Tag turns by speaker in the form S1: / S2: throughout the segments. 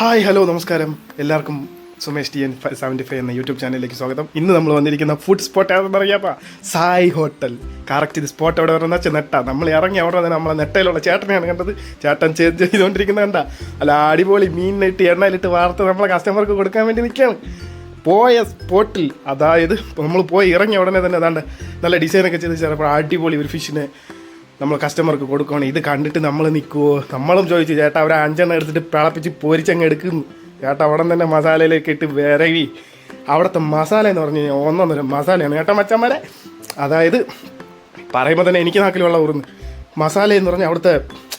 S1: Hi hello നമസ്കാരം. എല്ലാവർക്കും Sumesh T N seventy five എന്ന യൂട്യൂബ് ചാനലിലേക്ക് സ്വാഗതം. ഇന്ന് നമ്മൾ വന്നിരിക്കുന്ന ഫുഡ് സ്പോട്ട് ഏതെന്ന് അറിയാപ്പാ സായ് ഹോട്ടൽ. കറക്റ്റ് ഇത് സ്പോട്ട് എവിടെ വരുന്ന വെച്ചാൽ നെട്ട നമ്മൾ ഇറങ്ങി അവിടെ തന്നെ നമ്മളെ നെട്ടയിലുള്ള ചേട്ടനെയാണ് കണ്ടത്. ചേട്ടൻ ചേഞ്ച് ചെയ്തുകൊണ്ടിരിക്കുന്നത് കണ്ട. അല്ല അടിപൊളി മീനിലിട്ട് എണ്ണയിലിട്ട് വാർത്ത നമ്മളെ കസ്റ്റമർക്ക് കൊടുക്കാൻ വേണ്ടി നിൽക്കുകയാണ്. പോയ സ്പോട്ടിൽ അതായത് നമ്മൾ പോയി ഇറങ്ങിയ ഉടനെ തന്നെ അതാണ്ട് നല്ല ഡിസൈനൊക്കെ ചെയ്ത് ചിലപ്പോൾ അടിപൊളി ഒരു ഫിഷിനെ നമ്മൾ കസ്റ്റമർക്ക് കൊടുക്കുകയാണ് ഇത് കണ്ടിട്ട് നമ്മൾ നിൽക്കുമോ നമ്മളും ചോദിച്ചു ചേട്ടാ അവർ അഞ്ചെണ്ണം എടുത്തിട്ട് പിളപ്പിച്ച് പൊരിച്ചങ്ങ് എടുക്കുന്നു ചേട്ടാ അവിടെ തന്നെ മസാലയിലേക്ക് ഇട്ട് വിരവി. അവിടുത്തെ മസാല എന്ന് പറഞ്ഞു കഴിഞ്ഞാൽ ഒന്നൊന്നര മസാലയാണ്. ചേട്ടാ മച്ചന്മാരെ അതായത് പറയുമ്പോൾ തന്നെ എനിക്ക് നാക്കിലുള്ള ഊർന്ന് മസാല എന്ന് പറഞ്ഞാൽ അവിടുത്തെ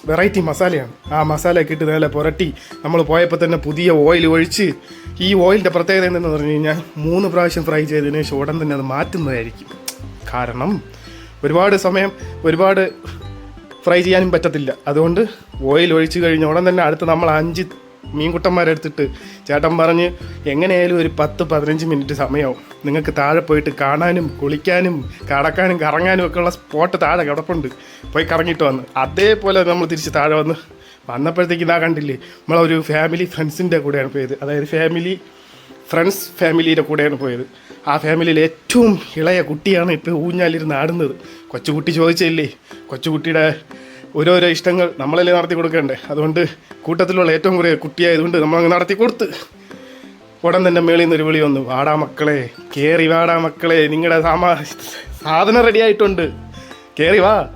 S1: വെറൈറ്റി മസാലയാണ്. ആ മസാല ഇട്ട് നല്ല പുരട്ടി. നമ്മൾ പോയപ്പോൾ തന്നെ പുതിയ ഓയിൽ ഒഴിച്ച് ഈ ഓയിലിന്റെ പ്രത്യേകത എന്തെന്ന് പറഞ്ഞു കഴിഞ്ഞാൽ മൂന്ന് പ്രാവശ്യം ഫ്രൈ ചെയ്തതിന് ശേഷം ഉടൻ തന്നെ അത് മാറ്റുന്നതായിരിക്കും. കാരണം ഒരുപാട് സമയം ഒരുപാട് ഫ്രൈ ചെയ്യാനും പറ്റത്തില്ല. അതുകൊണ്ട് ഓയിൽ ഒഴിച്ച് കഴിഞ്ഞ ഉടൻ തന്നെ അടുത്ത് നമ്മൾ അഞ്ച് മീൻകുട്ടന്മാരെടുത്തിട്ട് ചേട്ടൻ പറഞ്ഞ് എങ്ങനെയായാലും ഒരു പത്ത് പതിനഞ്ച് മിനിറ്റ് സമയമാവും നിങ്ങൾക്ക് താഴെ പോയിട്ട് കാണാനും കുളിക്കാനും കടക്കാനും കറങ്ങാനും ഒക്കെ ഉള്ള സ്പോട്ട് താഴെ കിടപ്പുണ്ട്. പോയി കറങ്ങിയിട്ട് വന്ന്. അതേപോലെ നമ്മൾ തിരിച്ച് താഴെ വന്ന് വന്നപ്പോഴത്തേക്ക് ഇതാ കണ്ടില്ലേ? നമ്മളൊരു ഫാമിലി ഫ്രണ്ട്സിന്റെ കൂടെയാണ് പോയത്. അതായത് ഫാമിലി ഫ്രണ്ട്സ് ഫാമിലിയുടെ കൂടെയാണ് പോയത്. ആ ഫാമിലിയിൽ ഏറ്റവും ഇളയ കുട്ടിയാണ് ഇപ്പോൾ ഊഞ്ഞാലിരുന്ന് ആടുന്നത്. കൊച്ചുകുട്ടി ചോദിച്ചില്ലേ കൊച്ചുകുട്ടിയുടെ ഓരോരോ ഇഷ്ടങ്ങൾ നമ്മളല്ലേ നടത്തി കൊടുക്കണ്ടേ? അതുകൊണ്ട് കൂട്ടത്തിലുള്ള ഏറ്റവും കുറേ കുട്ടിയായതുകൊണ്ട് നമ്മളങ്ങ് നടത്തി കൊടുത്ത്. ഉടൻ തന്നെ മേളിൽ നിന്ന് ഒരു വിളി വന്നു. വാടാ മക്കളെ കയറി വാടാ മക്കളെ നിങ്ങളുടെ സാമാ സാധനം റെഡിയായിട്ടുണ്ട് കേറി വാ.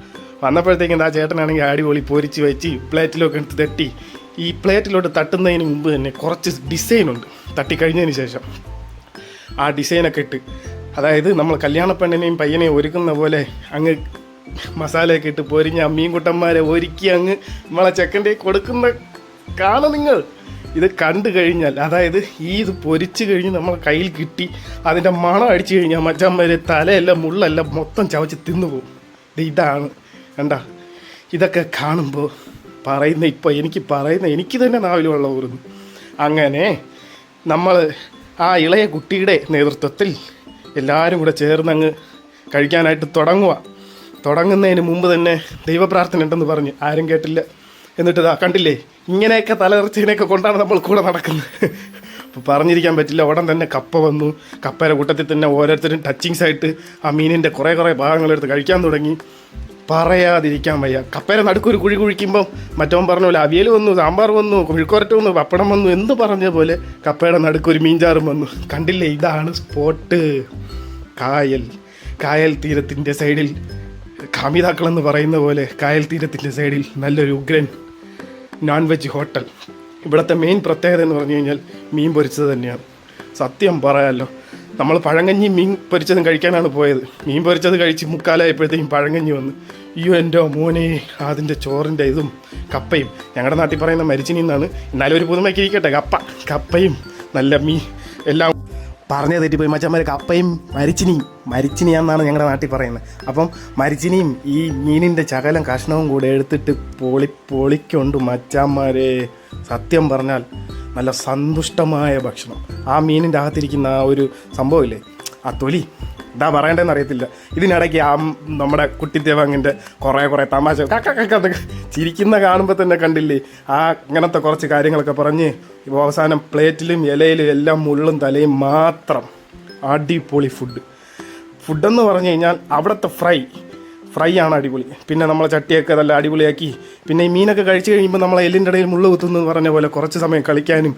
S1: വന്നപ്പോഴത്തേക്കും ആ ചേട്ടനാണെങ്കിൽ അടിപൊളി പൊരിച്ച് വെച്ച് പ്ലേറ്റിലൊക്കെ എടുത്ത് തട്ടി. ഈ പ്ലേറ്റിലോട്ട് തട്ടുന്നതിന് മുമ്പ് തന്നെ കുറച്ച് ഡിസൈനുണ്ട് തട്ടിക്കഴിഞ്ഞതിന് ശേഷം. ആ ഡിസൈനൊക്കെ ഇട്ട് അതായത് നമ്മൾ കല്യാണ പെണ്ണിനെയും പയ്യനെയും ഒരുക്കുന്ന പോലെ അങ്ങ് മസാലയൊക്കെ ഇട്ട് പൊരിഞ്ഞ മീൻകുട്ടന്മാരെ ഒരുക്കി അങ്ങ് നമ്മളെ ചെക്കന്റെ കൊടുക്കുന്ന കാണും നിങ്ങൾ. ഇത് കണ്ടു കഴിഞ്ഞാൽ അതായത് ഈ ഇത് പൊരിച്ച് കഴിഞ്ഞ് നമ്മളെ കയ്യിൽ കിട്ടി അതിന്റെ മണം അടിച്ചു കഴിഞ്ഞാൽ മച്ചന്മാരെ തലയെല്ലാം മുള്ളെല്ലാം മൊത്തം ചവച്ച് തിന്നു പോകും ഇത് ഇതാണ് കണ്ട? ഇതൊക്കെ കാണുമ്പോൾ പറയുന്ന ഇപ്പോൾ എനിക്ക് പറയുന്ന എനിക്ക് തന്നെ നാവിൽ വെള്ളം ഊറുന്നു അങ്ങനെ നമ്മൾ ആ ഇളയ കുട്ടിയുടെ നേതൃത്വത്തിൽ എല്ലാവരും കൂടെ ചേർന്നങ്ങ് കഴിക്കാനായിട്ട് തുടങ്ങുക തുടങ്ങുന്നതിന് മുമ്പ് തന്നെ ദൈവപ്രാർത്ഥന ഉണ്ടെന്ന് പറഞ്ഞ് ആരും കേട്ടില്ല. എന്നിട്ട് ഇതാ കണ്ടില്ലേ ഇങ്ങനെയൊക്കെ തലയിറച്ചിനെയൊക്കെ കൊണ്ടാണ് നമ്മൾ കൂടെ നടക്കുന്നത്. അപ്പോൾ പറഞ്ഞിരിക്കാൻ പറ്റില്ല ഉടൻ തന്നെ കപ്പ വന്നു. കപ്പയുടെ കൂട്ടത്തിൽ തന്നെ ഓരോരുത്തരും ടച്ചിങ്സ് ആയിട്ട് ആ മീനിന്റെ കുറേ കുറേ ഭാഗങ്ങളെടുത്ത് കഴിക്കാൻ തുടങ്ങി. പറയാതിരിക്കാൻ വയ്യ. കപ്പേര നടുക്കൊരു കുഴി കുഴിക്കുമ്പം മറ്റവൻ പറഞ്ഞ പോലെ അവിയൽ വന്നു സാമ്പാർ വന്നു കുഴിക്കുരട്ട് വന്നു പപ്പടം വന്നു എന്ന് പറഞ്ഞ പോലെ കപ്പയുടെ നടുക്കൊരു മീൻചാറും വന്നു. കണ്ടില്ലേ? ഇതാണ് സ്പോട്ട് കായൽ. കായൽ തീരത്തിന്റെ സൈഡിൽ കാമിതാക്കളെന്ന് പറയുന്ന പോലെ കായൽ തീരത്തിന്റെ സൈഡിൽ നല്ലൊരു ഉഗ്രൻ നോൺ വെജ് ഹോട്ടൽ ഇവിടുത്തെ മെയിൻ പ്രത്യേകത എന്ന് പറഞ്ഞു കഴിഞ്ഞാൽ മീൻ പൊരിച്ചത് തന്നെയാണ്. സത്യം പറയാമല്ലോ നമ്മൾ പഴങ്കഞ്ഞി മീൻ പൊരിച്ചതും കഴിക്കാനാണ് പോയത്. മീൻ പൊരിച്ചത് കഴിച്ച് മുക്കാലായപ്പോഴത്തേക്കും പഴങ്കഞ്ഞി വന്ന്. അയ്യോ എന്റെ മോനെ അതിന്റെ ചോറിന്റെ ഇതും കപ്പയും. ഞങ്ങളുടെ നാട്ടിൽ പറയുന്ന മരിച്ചിനി എന്നാണ് എന്നാലും ഒരു പുതുമയ്ക്ക് ഇരിക്കട്ടെ കപ്പ. കപ്പയും നല്ല മീൻ എല്ലാം. പറഞ്ഞ തെറ്റിപ്പോയി. മച്ചന്മാർ കപ്പയും മരിച്ചിനിയും. മരിച്ചിനിയാന്നാണ് ഞങ്ങളുടെ നാട്ടിൽ പറയുന്നത്. അപ്പം മരിച്ചിനിയും ഈ മീനിന്റെ ചകലം കഷ്ണവും കൂടെ എടുത്തിട്ട് പൊളി പൊളിക്കൊണ്ട് മച്ചാന്മാരെ സത്യം പറഞ്ഞാൽ നല്ല സന്തുഷ്ടമായ ഭക്ഷണം. ആ മീനിന്റെ അകത്തിരിക്കുന്ന ആ ഒരു സംഭവമില്ലേ? ആ തൊലി. എന്താ പറയണ്ടെന്ന് അറിയത്തില്ല. ഇതിനിടയ്ക്ക് ആ നമ്മുടെ കുട്ടിത്തേവാങ്ങിന്റെ കുറേ കുറേ തമാശ ചിരിക്കുന്ന കാണുമ്പോൾ തന്നെ കണ്ടില്ലേ? ആ അങ്ങനത്തെ കുറച്ച് കാര്യങ്ങളൊക്കെ പറഞ്ഞ് ഇപ്പോൾ അവസാനം പ്ലേറ്റിലും ഇലയിലും എല്ലാം മുള്ളും തലയും മാത്രം അടിപൊളി ഫുഡ് ഫുഡെന്ന് പറഞ്ഞു കഴിഞ്ഞാൽ അവിടുത്തെ ഫ്രൈ ഫ്രൈ ആണ് അടിപൊളി. പിന്നെ നമ്മളെ ചട്ടിയൊക്കെ നല്ല അടിപൊളിയാക്കി. പിന്നെ ഈ മീനൊക്കെ കഴിച്ചു കഴിയുമ്പോൾ നമ്മൾ എല്ലിന്റെ ഇടയിൽ മുള്ള കുത്തുന്നു പറഞ്ഞ പോലെ കുറച്ച് സമയം കളിക്കാനും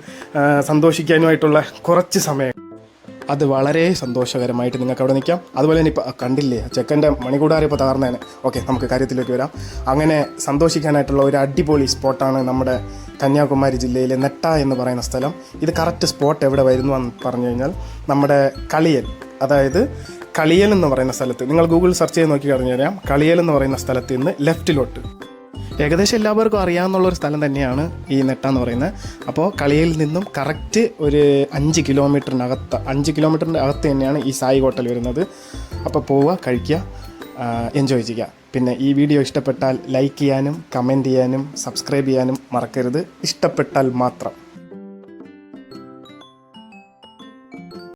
S1: സന്തോഷിക്കാനുമായിട്ടുള്ള കുറച്ച് സമയം. അത് വളരെ സന്തോഷകരമായിട്ട് നിങ്ങൾക്ക് അവിടെ നിൽക്കാം. അതുപോലെ തന്നെ ഇപ്പോൾ കണ്ടില്ലേ ചെക്കന്റെ മണികൂടാരം ഇപ്പോൾ തകർന്നേനെ. ഓക്കെ നമുക്ക് കാര്യത്തിലേക്ക് വരാം. അങ്ങനെ സന്തോഷിക്കാനായിട്ടുള്ള ഒരു അടിപൊളി സ്പോട്ടാണ് നമ്മുടെ കന്യാകുമാരി ജില്ലയിലെ നെട്ട എന്ന് പറയുന്ന സ്ഥലം. ഇത് കറക്റ്റ് സ്പോട്ട് എവിടെ വരുന്നു എന്ന് പറഞ്ഞു കഴിഞ്ഞാൽ നമ്മുടെ കളിയൽ അതായത് കളിയൽ എന്ന് പറയുന്ന സ്ഥലത്ത് നിങ്ങൾ ഗൂഗിൾ സെർച്ച് ചെയ്ത് നോക്കി കഴിഞ്ഞു തരാം കളിയൽ എന്ന് പറയുന്ന സ്ഥലത്ത് നിന്ന് ലെഫ്റ്റിലോട്ട്. ഏകദേശം എല്ലാവർക്കും അറിയാവുന്ന ഒരു സ്ഥലം തന്നെയാണ് ഈ നെട്ട എന്ന് പറയുന്നത്. അപ്പോൾ കളിയിൽ നിന്നും കറക്റ്റ് ഒരു അഞ്ച് കിലോമീറ്ററിനകത്ത് അഞ്ച് കിലോമീറ്ററിന്റെ അകത്ത് തന്നെയാണ് ഈ സായി ഹോട്ടൽ വരുന്നത്. അപ്പോൾ പോവുക കഴിക്കുക എൻജോയ് ചെയ്യുക. പിന്നെ ഈ വീഡിയോ ഇഷ്ടപ്പെട്ടാൽ ലൈക്ക് ചെയ്യാനും കമന്റ് ചെയ്യാനും സബ്സ്ക്രൈബ് ചെയ്യാനും മറക്കരുത്. ഇഷ്ടപ്പെട്ടാൽ മാത്രം.